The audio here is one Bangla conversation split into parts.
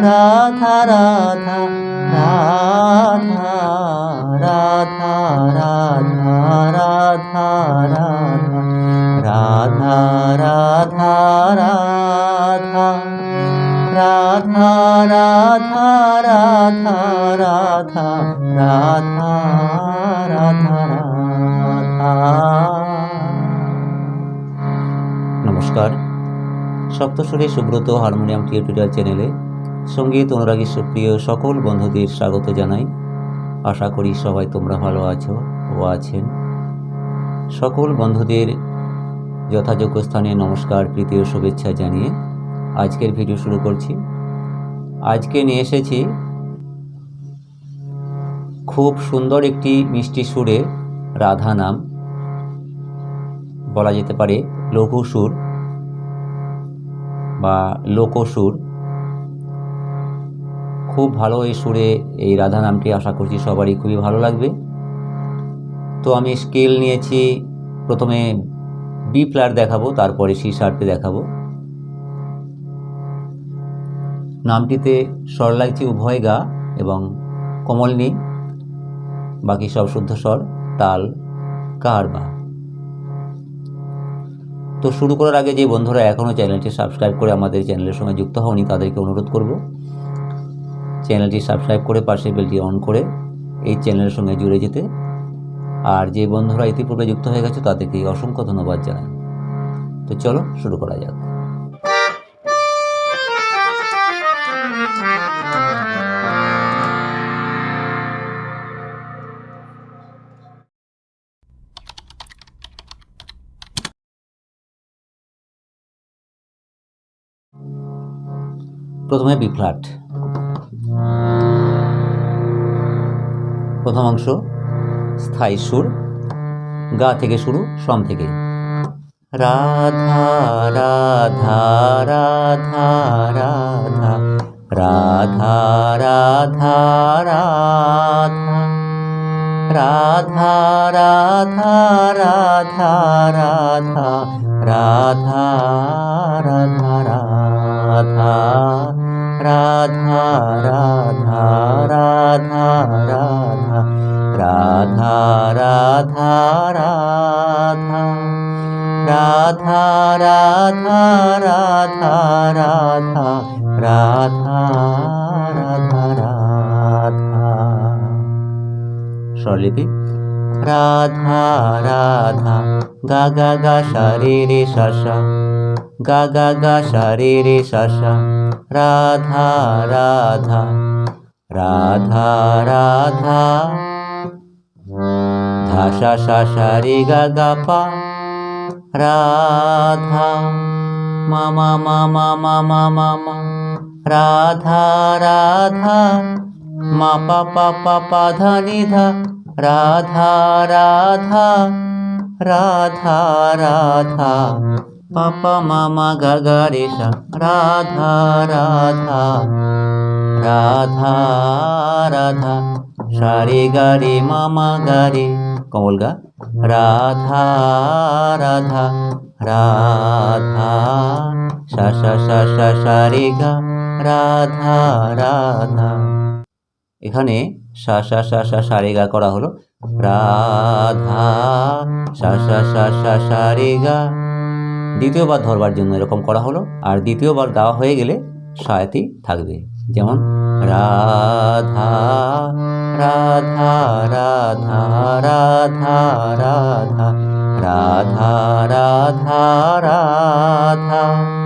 রাধা রাধা রাধা রাধা রাধা রাধা রাধা রাধা রাধা রাধা রাধা রাধা রাধা রাধা রাধা নমস্কার সপ্তস্বরে সুব্রত হারমোনিয়াম টিউটোরিয়াল চ্যানেলে সংগীত অনুরাগী সুপ্রিয় সকল বন্ধুদের স্বাগত জানাই। আশা করি সবাই তোমরা ভালো আছো ও আছেন। সকল বন্ধুদের যথাযোগ্য স্থানে নমস্কার, প্রীতি ও শুভেচ্ছা জানিয়ে আজকের ভিডিও শুরু করছি। আজকে নিয়ে এসেছি খুব সুন্দর একটি মিষ্টি সুরে রাধা নাম। বলা যেতে পারে লঘু সুর বা লোকসুর। খুব ভালো এই সুরে এই রাধা নামটি আশা করছি সবারই খুবই ভালো লাগবে। তো আমি স্কেল নিয়েছি, প্রথমে বি ফ্ল্যাট দেখাবো, তারপরে সি শার্পে দেখাবো। নামটিতে স্বর লাগছে উভয় গা এবং কমল কমলনি বাকি সব শুদ্ধ স্বর, তাল, কার, বা। তো শুরু করার আগে যে বন্ধুরা এখনও চ্যানেলটি সাবস্ক্রাইব করে আমাদের চ্যানেলের সঙ্গে যুক্ত হওনি, তাদেরকে অনুরোধ করব। চ্যানেলটি সাবস্ক্রাইব করে পাশে বেলটি অন করে এই চ্যানেলের সঙ্গে জুড়ে যেতে। আর যে বন্ধুরা ইতিপূর্বে যুক্ত হয়ে গেছে, তাদেরকে অসংখ্য ধন্যবাদ জানাই। তো চলো শুরু করা যাক। প্রথমে বি প্রথম অংশ স্থায়ী সুর গা থেকে শুরু সম থেকে রাধা রাধা রাধা রাধা রাধা রাধা রাধা রাধা রাধা রাধা রাধা রাধা রাধা রাধা রাধা রাধা রাধা রাধা। স্বরলিপি? রাধা রাধা, গা গা গা সারে রে শাসা গা গা গা সারে রে শাসা রাধা রাধা রাধা রাধা। ধাসা শাসা সারি গা গা, পা। রাধা মামা মামা মামা মামা राधा राधा। मा, पा पा पा पा, धा, नि, धा। राधा राधा। राधा राधा। गा रे, सा। राधा राधा। राधा राधा। सारे गारे मामा गारे कौन बोलगा राधा राधा। राधा। सा सा सा सा सा, रे, गा। রাধা রাধা। এখানে সা সা সা সা সা, রে, গা করা হলো। রাধা, সা সা সা সা সা, রে, গা। দ্বিতীয়বার ধরবার জন্য এরকম করা হলো। আর দ্বিতীয়বার গাওয়া হয়ে গেলে সায়াতি থাকবে। যেমন, রাধা রাধা রাধা রাধা রাধা। রাধা রাধা রাধা।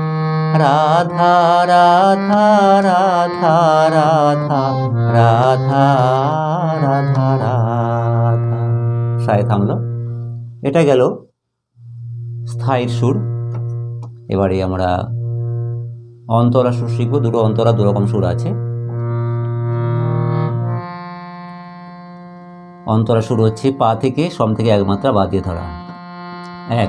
রাধা রাধা রাধা রাধা রাধা রাধা রাধা। সায় থামলো। এটা গেল স্থায়ীর সুর। এবারে আমরা অন্তরা সুর শিখব। দুটো অন্তরা, দু রকম সুর আছে। অন্তরা সুর হচ্ছে পা থেকে সম থেকে এক মাত্রা বাদ দিয়ে ধরা। এক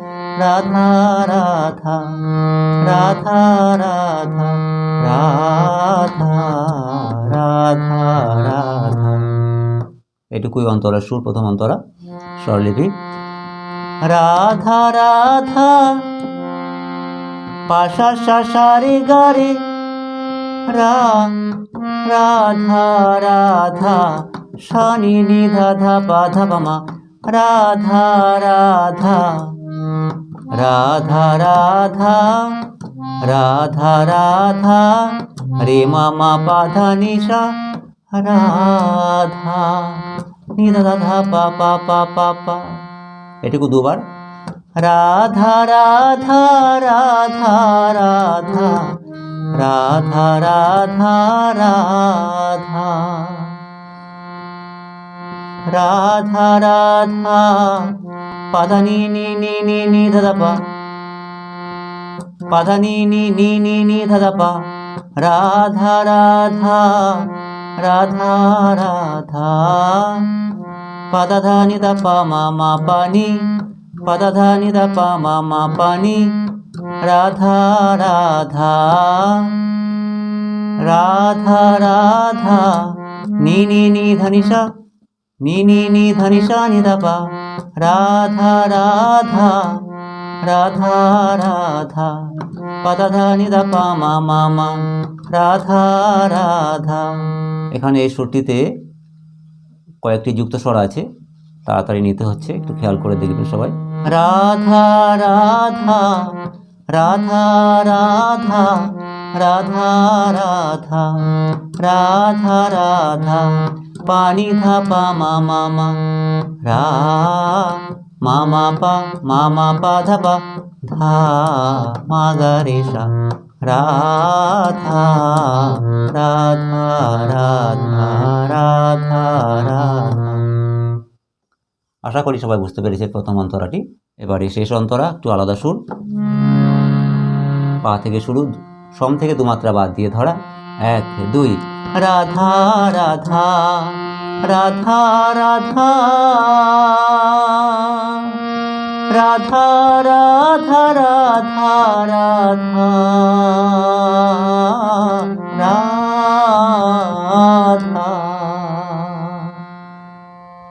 রাধা রাধা রাধা রাধা রাধা রাধা রাধা। এটুকুই অন্তরা, সুর প্রথম অন্তরা, স্বরলিপি। রাধা রাধা, পাশা সারে গারে রা রাধা রাধা শনি নিধা ধা রাধা রাধা। রাধা রাধা রাধা রাধা, রে মামা পাধা নিশা, রাধা। নিধা ধা, পা পা পা পা পা। এটুকু দুবার। রাধা রাধা রাধা রাধা রাধা রাধা রাধা। রাধা রাধা పద నీ నీ నీ నీ నీ ధదప పద నీ నీ నీ నీ నీ ధదప రాధా రాధా రాధా రాధా పదధ నిద ప మా పని పదధ నిద ప మా పని రాధా రాధా రాధా రాధా నీ నీ నీ ధనిషా নি নি নি ধনিষা নি নি নি ধনিষা নি দা পা রাধা রাধা রাধা রাধা। পাদা ধা নি দা মা মা মা। রাধা রাধা। এখানে এই সুরটিতে কয়েকটি যুক্ত স্বর আছে। তাড়াতাড়ি নিতে হচ্ছে, একটু খেয়াল করে দেখবেন সবাই। রাধা রাধা রাধা রাধা রাধা রাধা রাধা রাধা। পানি ধা পা মা রা মা মা পা মা মা পা ধা পা ধা মা গা রে সা রাধা রাধা রাধা রাধা রাধা আশা করি সবাই বুঝতে পেরেছে প্রথম অন্তরাটি। এবারে শেষ অন্তরা একটু আলাদা সুর। পা থেকে শুরু সম থেকে দুমাত্রা বাদ দিয়ে ধরা। এক, দুই। রাধা রাধা রাধা রাধা। রাধা রাধা রাধা রাধা। রাধা।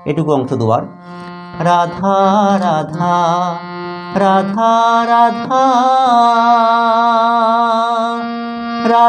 এটুকু অংশ দুবার। রাধা রাধা রাধা রাধা।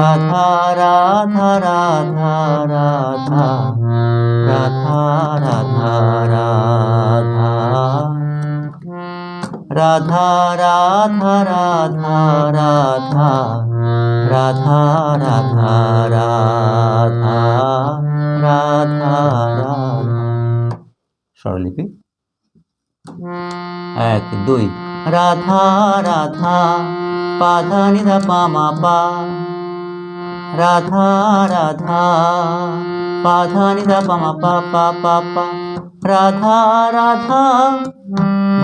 রাধা রাধা রাধা রাধা রাধা রাধা রাধা রাধা রাধা রাধা রাধা রাধা রাধা রাধা রাধা স্বরলিপি এক দুই রাধা রাধা পাধা নিধা পা মা পা রাধা রাধা পাধা নিধা পা, মা, পা পা পা পা। রাধা রাধা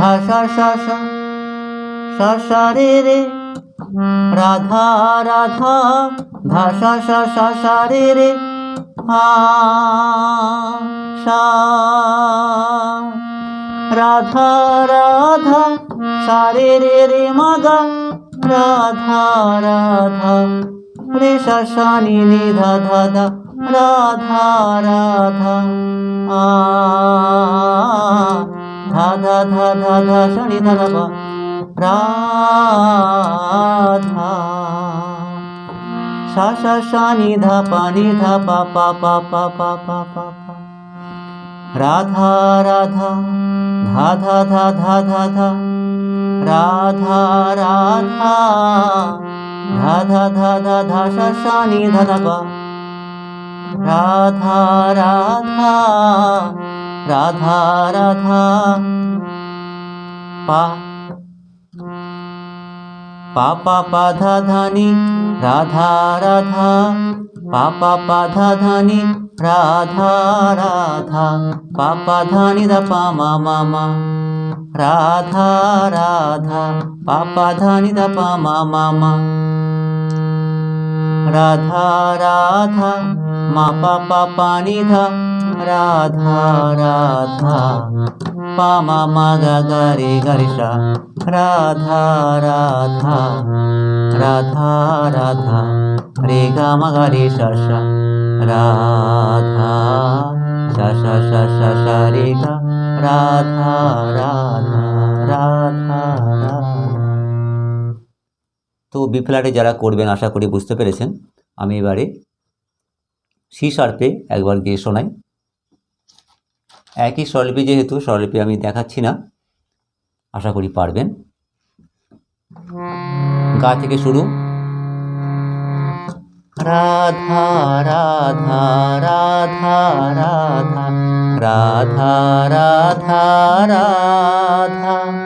ভাষা সা সা সা সা রে রে। রাধা রাধা ভাষা সা সা সা, রে রে। আ, সা। রাধা রাধা, সা, রে রে রে, মা, গা। রাধা রাধা। রে সা সা নি নি ধা ধা ধা রাধা রাধা, আ ধা ধা ধা ধা ধা সা নি ধা। ধা পা রাধা সা সা সা নি ধা পা নি ধা পা পা পা পা পা পা পা পা। রাধা রাধা, ধা ধা ধা ধা ধা ধা। রাধা রাধা ধা ধা ধা ধা ধা সা সা নি ধা ধা পা রাধা রাধা রাধা রাধা। পা পা পা পা, ধা ধা, নি, রাধা রাধা। পা পা পা, ধা ধা, নি, রাধা রাধা। পা পা, ধা, নি, ধা, পা, মা মা মা। রাধা রাধা। পা পা, ধা, নি, ধা, পা, মা মা মা। राधा राधा मा पा पा निधा राधा राधा पा मा मा मगरि रे गरिषा राधा राधा राधा राधा मगरि स राधा से ग राधा राधा राधा তো বি ফ্ল্যাটে যারা করবেন, আশা করি বুঝতে পেরেছেন। আমি এবারে সি শার্পে একবার গিয়ে শোনাই। একই স্বরলিপি যেহেতু, স্বরলিপি আমি দেখাচ্ছি না। আশা করি পারবেন। গা থেকে শুরু। রাধা রাধা রাধা রাধা রাধা রাধা রাধা।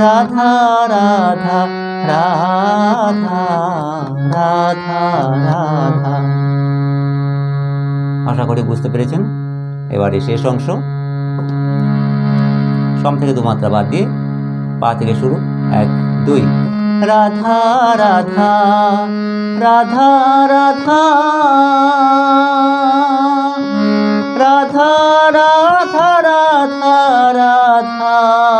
রাধা রাধা রাধা রাধা রাধা। আশা করি বুঝতে পেরেছেন? এবারে শেষ অংশ। সম থেকে দু মাত্রা বাদ দিয়ে পা থেকে শুরু। এক দুই। রাধা রাধা রাধা রাধা। রাধা রাধা রাধা রাধা।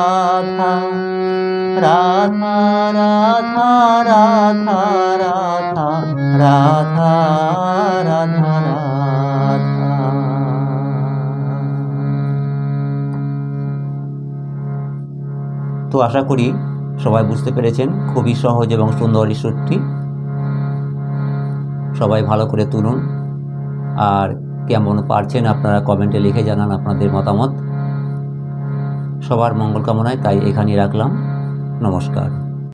রাধা রাধা রাধা রাধা রাধা রাধা। তো আশা করি সবাই বুঝতে পেরেছেন খুবই সহজ এবং সুন্দর সুরটি। সবাই ভালো করে তুলুন। আর কেমন পারছেন আপনারা কমেন্টে লিখে জানান আপনাদের মতামত। সবার মঙ্গল কামনায় তাই এখানেই রাখলাম। নমস্কার।